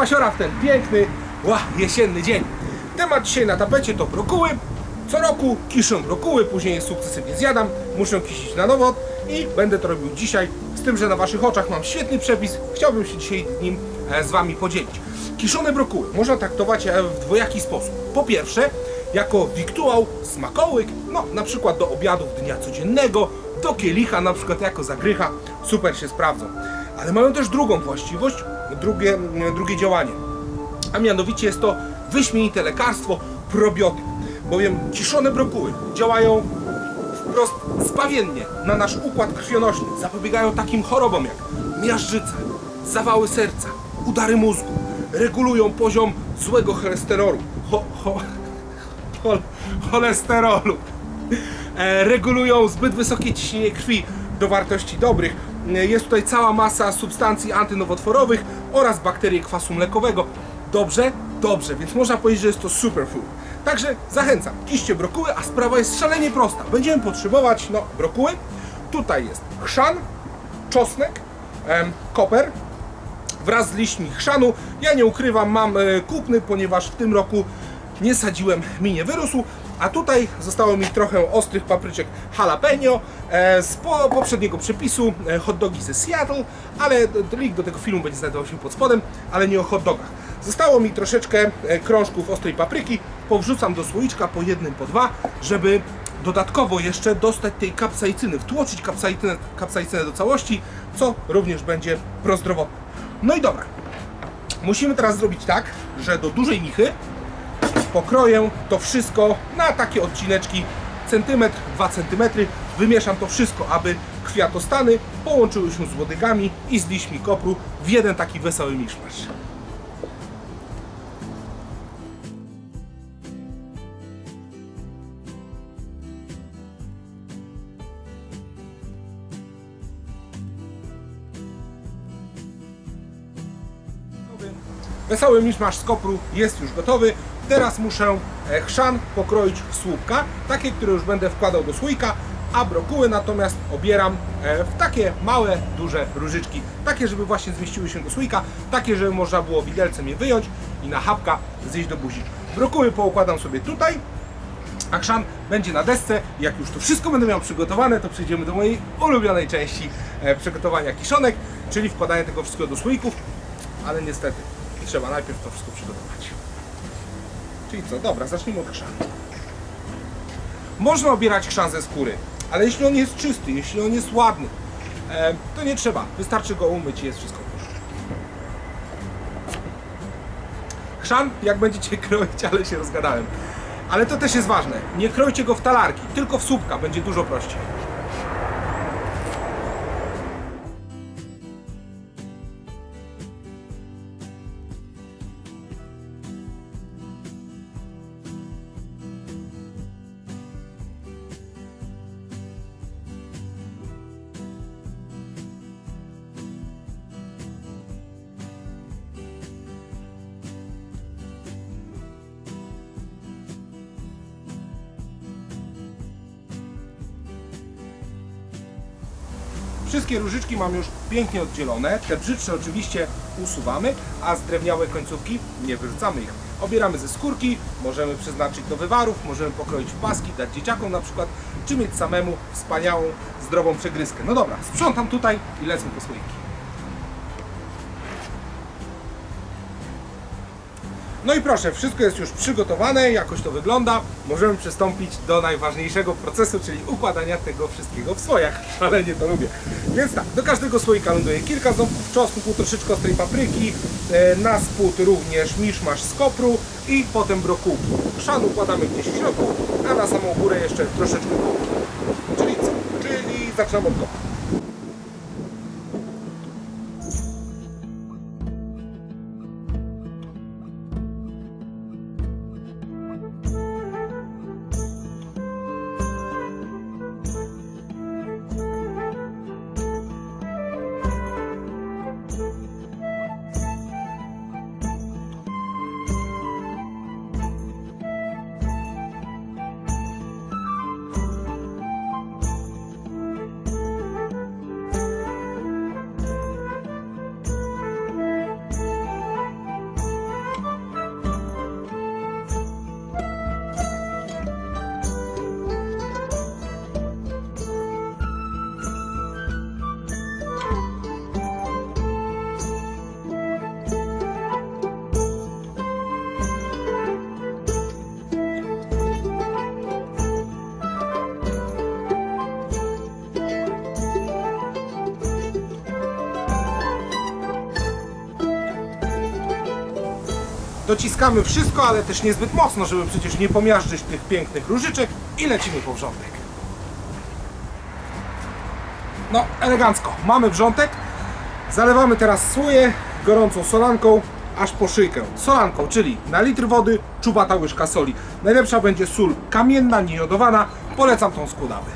kwasiora w ten piękny, ła, jesienny dzień. Temat dzisiaj na tapecie to brokuły. Co roku kiszę brokuły, później je sukcesywnie zjadam, muszę kisić na nowo i będę to robił dzisiaj, z tym, że na Waszych oczach mam świetny przepis, chciałbym się dzisiaj nim e, z Wami podzielić. Kiszone brokuły można traktować e, w dwojaki sposób. Po pierwsze, jako wiktuał, smakołyk, no na przykład do obiadów dnia codziennego, do kielicha, na przykład jako zagrycha, super się sprawdzą. Ale mają też drugą właściwość, drugie, drugie działanie. A mianowicie jest to wyśmienite lekarstwo probiotyk, bowiem kiszone brokuły działają wprost zbawiennie na nasz układ krwionośny, zapobiegają takim chorobom jak miażdżyca, zawały serca, udary mózgu, regulują poziom złego cholesterolu, ho, ho, chol, cholesterolu, e, regulują zbyt wysokie ciśnienie krwi do wartości dobrych. Jest tutaj cała masa substancji antynowotworowych oraz bakterii kwasu mlekowego. Dobrze? Dobrze, więc można powiedzieć, że jest to superfood. Także zachęcam, kiście brokuły, a sprawa jest szalenie prosta. Będziemy potrzebować, no, brokuły. Tutaj jest chrzan, czosnek, em, koper, wraz z liśćmi chrzanu. Ja nie ukrywam, mam e, kupny, ponieważ w tym roku nie sadziłem, mi nie wyrósł. A tutaj zostało mi trochę ostrych papryczek jalapeno e, z po, poprzedniego przepisu, e, hot dogi ze Seattle, ale link do tego filmu będzie znajdował się pod spodem, ale nie o hot dogach. Zostało mi troszeczkę e, krążków ostrej papryki, powrzucam do słoiczka po jednym, po dwa, żeby dodatkowo jeszcze dostać tej kapsaicyny, wtłoczyć kapsaicynę, kapsaicynę do całości, co również będzie prozdrowotne. No i dobra, musimy teraz zrobić tak, że do dużej michy pokroję to wszystko na takie odcineczki centymetr, 2 centymetry. Wymieszam to wszystko, aby kwiatostany połączyły się z łodygami i z liśćmi kopru w jeden taki wesoły miszmasz. Wesoły miszmasz z kopru jest już gotowy. Teraz muszę e, chrzan pokroić w słupka, takie, które już będę wkładał do słoika, a brokuły natomiast obieram e, w takie małe, duże różyczki. Takie, żeby właśnie zmieściły się do słoika, takie, żeby można było widelcem je wyjąć i na chapka zjeść do buzi. Brokuły poukładam sobie tutaj, a chrzan będzie na desce. Jak już to wszystko będę miał przygotowane, to przejdziemy do mojej ulubionej części e, przygotowania kiszonek, czyli wkładania tego wszystkiego do słoików, ale niestety trzeba najpierw to wszystko przygotować. Czyli co? Dobra, zacznijmy od chrzanu. Można obierać chrzan ze skóry, ale jeśli on jest czysty, jeśli on jest ładny, to nie trzeba. Wystarczy go umyć i jest wszystko w porządku. Chrzan, jak będziecie kroić, ale się rozgadałem. Ale to też jest ważne. Nie krojcie go w talarki, tylko w słupka, będzie dużo prościej. Wszystkie różyczki mam już pięknie oddzielone. Te brzydsze oczywiście usuwamy, a zdrewniałe końcówki nie wyrzucamy ich. Obieramy ze skórki, możemy przeznaczyć do wywarów, możemy pokroić w paski, dać dzieciakom na przykład, czy mieć samemu wspaniałą, zdrową przegryzkę. No dobra, sprzątam tutaj i lecę po słoiki. No i proszę, wszystko jest już przygotowane, jakoś to wygląda. Możemy przystąpić do najważniejszego procesu, czyli układania tego wszystkiego w słojach. Szalenie to lubię. Więc tak, do każdego słoika ląduje kilka ząbków czosnku, troszeczkę ostrej papryki, e, na spód również miszmasz z kopru i potem brokułki. Chrzan układamy gdzieś w środku, a na samą górę jeszcze troszeczkę kopru. Czyli co? Czyli zaczynamy od kopru. Dociskamy wszystko, ale też niezbyt mocno, żeby przecież nie pomiażdżyć tych pięknych różyczek i lecimy po wrzątek. No, elegancko. Mamy wrzątek. Zalewamy teraz słoje gorącą solanką, aż po szyjkę. Solanką, czyli na litr wody czubata łyżka soli. Najlepsza będzie sól kamienna, niejodowana. Polecam tą z kudawy.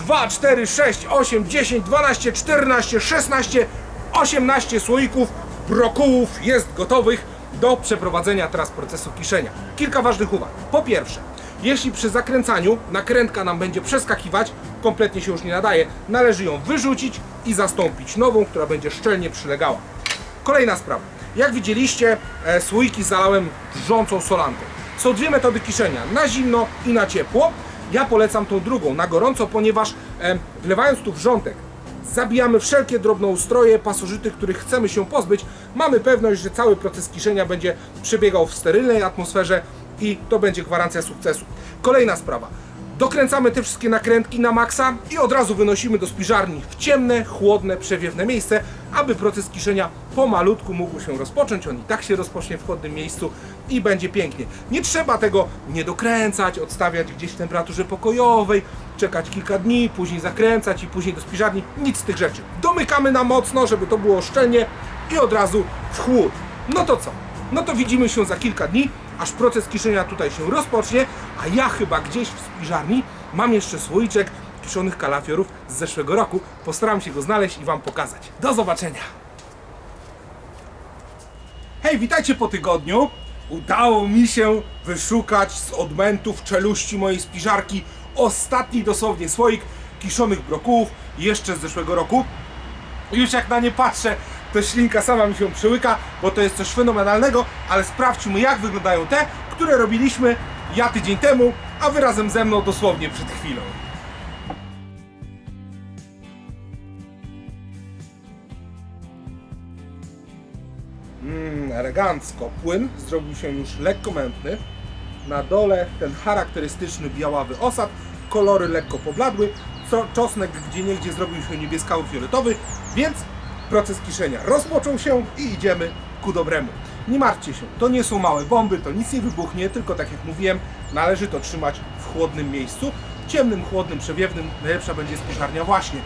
2, 4, 6, 8, 10, 12, 14, 16, 18 słoików brokułów jest gotowych do przeprowadzenia teraz procesu kiszenia. Kilka ważnych uwag. Po pierwsze, jeśli przy zakręcaniu nakrętka nam będzie przeskakiwać, kompletnie się już nie nadaje, należy ją wyrzucić i zastąpić nową, która będzie szczelnie przylegała. Kolejna sprawa. Jak widzieliście, e, słoiki zalałem wrzącą solanką. Są dwie metody kiszenia, na zimno i na ciepło. Ja polecam tą drugą, na gorąco, ponieważ e, wlewając tu wrzątek, zabijamy wszelkie drobnoustroje, pasożyty, których chcemy się pozbyć. Mamy pewność, że cały proces kiszenia będzie przebiegał w sterylnej atmosferze i to będzie gwarancja sukcesu. Kolejna sprawa. Dokręcamy te wszystkie nakrętki na maksa i od razu wynosimy do spiżarni w ciemne, chłodne, przewiewne miejsce, aby proces kiszenia pomalutku mógł się rozpocząć. On i tak się rozpocznie w chłodnym miejscu i będzie pięknie. Nie trzeba tego nie dokręcać, odstawiać gdzieś w temperaturze pokojowej, czekać kilka dni, później zakręcać i później do spiżarni. Nic z tych rzeczy. Domykamy na mocno, żeby to było szczelnie i od razu w chłód. No to co? No to widzimy się za kilka dni, aż proces kiszenia tutaj się rozpocznie, a ja chyba gdzieś w spiżarni mam jeszcze słoiczek kiszonych kalafiorów z zeszłego roku. Postaram się go znaleźć i Wam pokazać. Do zobaczenia! Hej, witajcie po tygodniu. Udało mi się wyszukać z odmętów czeluści mojej spiżarki ostatni dosłownie słoik kiszonych brokułów jeszcze z zeszłego roku. Już jak na nie patrzę, to ślinka sama mi się przyłyka, bo to jest coś fenomenalnego, ale sprawdźmy jak wyglądają te, które robiliśmy ja tydzień temu, a wy razem ze mną dosłownie przed chwilą. Mmm, elegancko. Płyn zrobił się już lekko mętny. Na dole ten charakterystyczny białawy osad, kolory lekko pobladły, czosnek gdzie niegdzie zrobił się niebieskawo-fioletowy, więc proces kiszenia rozpoczął się i idziemy ku dobremu. Nie martwcie się, to nie są małe bomby, to nic nie wybuchnie, tylko tak jak mówiłem, należy to trzymać w chłodnym miejscu. Ciemnym, chłodnym, przewiewnym najlepsza będzie spiżarnia właśnie.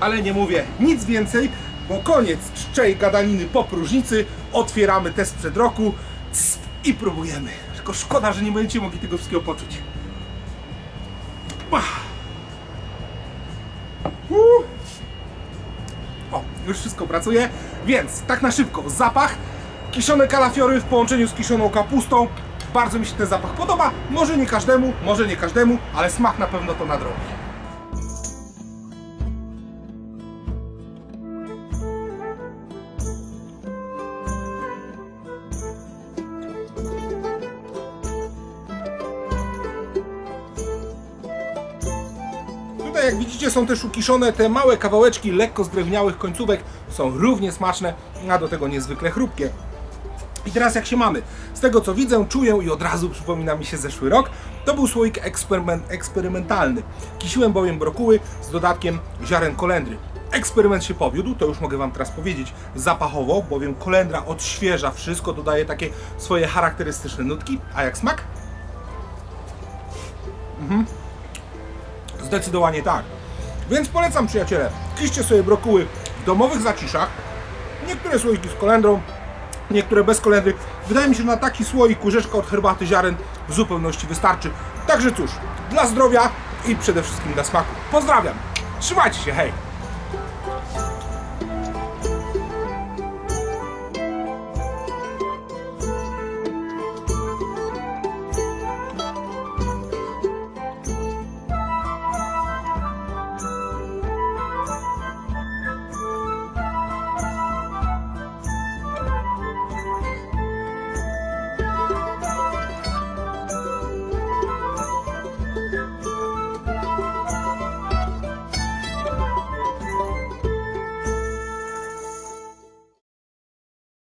Ale nie mówię nic więcej, bo koniec czczej gadaniny po próżnicy. Otwieramy test sprzed roku Cst, i próbujemy. Tylko szkoda, że nie będziecie mogli tego wszystkiego poczuć. Ach. Już wszystko pracuje, więc tak na szybko, zapach, kiszone kalafiory w połączeniu z kiszoną kapustą, bardzo mi się ten zapach podoba, może nie każdemu, może nie każdemu, ale smak na pewno to nadrobi. Jak widzicie są też ukiszone te małe kawałeczki lekko zdrewniałych końcówek, są równie smaczne, a do tego niezwykle chrupkie. I teraz jak się mamy? Z tego co widzę, czuję i od razu przypomina mi się zeszły rok, to był słoik eksperyment, eksperymentalny. Kisiłem bowiem brokuły z dodatkiem ziaren kolendry. Eksperyment się powiódł, to już mogę Wam teraz powiedzieć zapachowo, bowiem kolendra odświeża wszystko, dodaje takie swoje charakterystyczne nutki. A jak smak? Zdecydowanie tak. Więc polecam przyjaciele, kiszcie sobie brokuły w domowych zaciszach. Niektóre słoiki z kolendrą, niektóre bez kolendry. Wydaje mi się, że na taki słoik łyżeczka od herbaty ziaren w zupełności wystarczy. Także cóż, dla zdrowia i przede wszystkim dla smaku. Pozdrawiam. Trzymajcie się, hej!